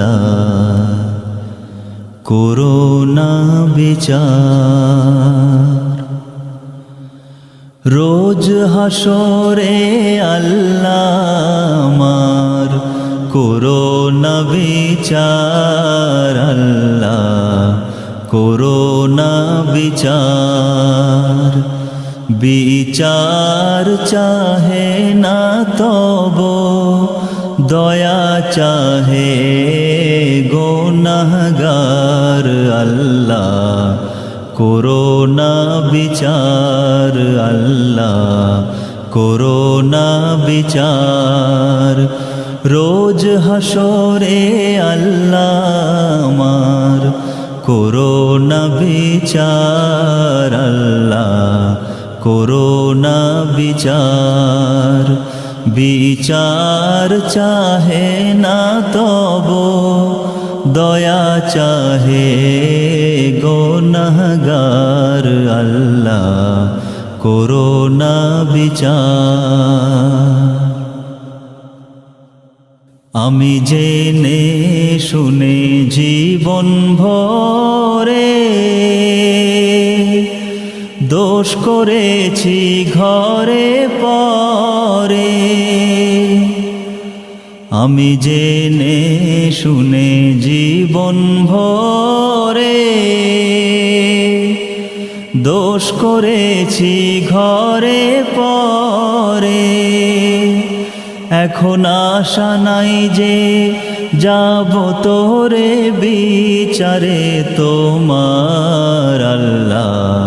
আল্লাহ। Corona বিচার। রোজ হাসরে আল্লাহ আমার করোনা বিচার। আল্লাহ করোনা বিচার। বিচার চাহে না তব দয়া চাহে গোনাগার আল্লাহ, করোনা বিচার আল্লাহ, করোনা বিচার। রোজ হাসরে আল্লাহ আমার, করোনা বিচার আল্লাহ, করোনা বিচার। বিচার চাহে না তব, দয়া চাহে গোনাগার আল্লাহ করোনা বিচার। আমি জেনে শুনে জীবন ভরে দোষ করেছি ঘরে পরে। আমি জেনে শুনে জীবন ভরে। দোষ করেছি ঘরে পরে। এখন আশা নাই যে যাব তোরে বিচারে তোমার আল্লাহ।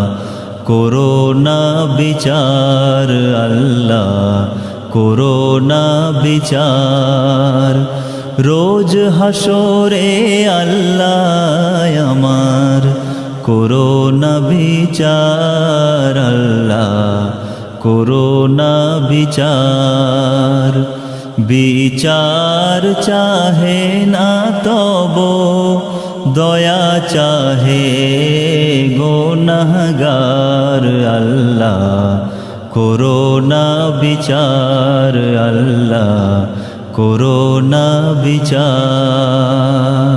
করোনা বিচার, আল্লাহ, করোনা বিচার। রোজ হাসরে আল্লাহ আমার, করোনা বিচার, আল্লাহ, করোনা বিচার। বিচার চাহে না তব দয়া চাহে গোনাগার আল্লাহ করোনা বিচার আল্লাহ করোনা বিচার।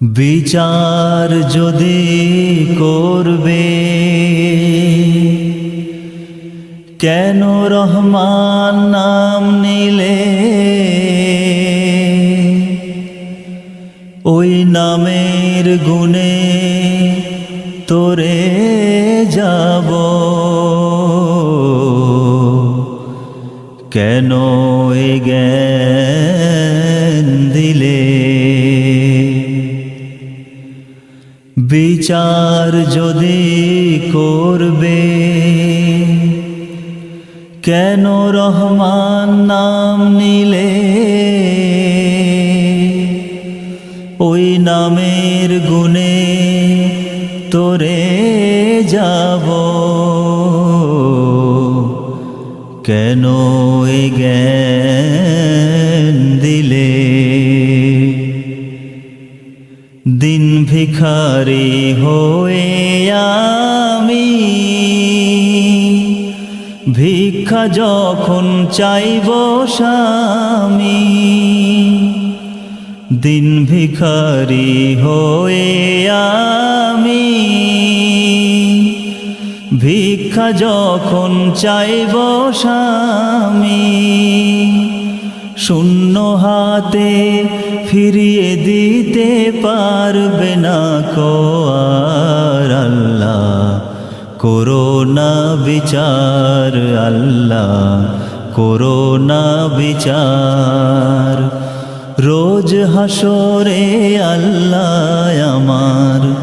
বিচার যদি করবে, কেন রহমান নাম নিলে? নামের গুণে তোরে যাব। কেন জ্ঞান দিলে? বিচার যদি করবে কেন রহমান নাম নিলে তোরে যাব। কেন জ্ঞান দিলে? দিন ভিখারি হয়ে আমি। ভিক্ষা যখন চাইব স্বামী। দিন ভিখারি হয়ে আমি। ভিক্ষা যখন চাইব স্বামী, শূন্য হাতে ফিরিয়ে দিতে পারবে না কো আর আল্লাহ। করোনা বিচার, আল্লাহ। করোনা বিচার। রোজ হাসরে আল্লাহ আমার।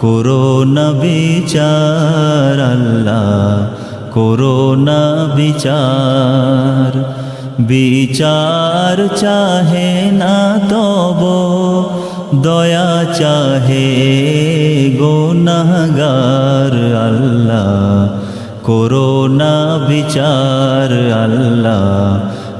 করোনা বিচার, আল্লাহ, করোনা বিচার। বিচার চাহে না তব, দয়া চাহে গোনাগার আল্লাহ। করোনা বিচার, আল্লাহ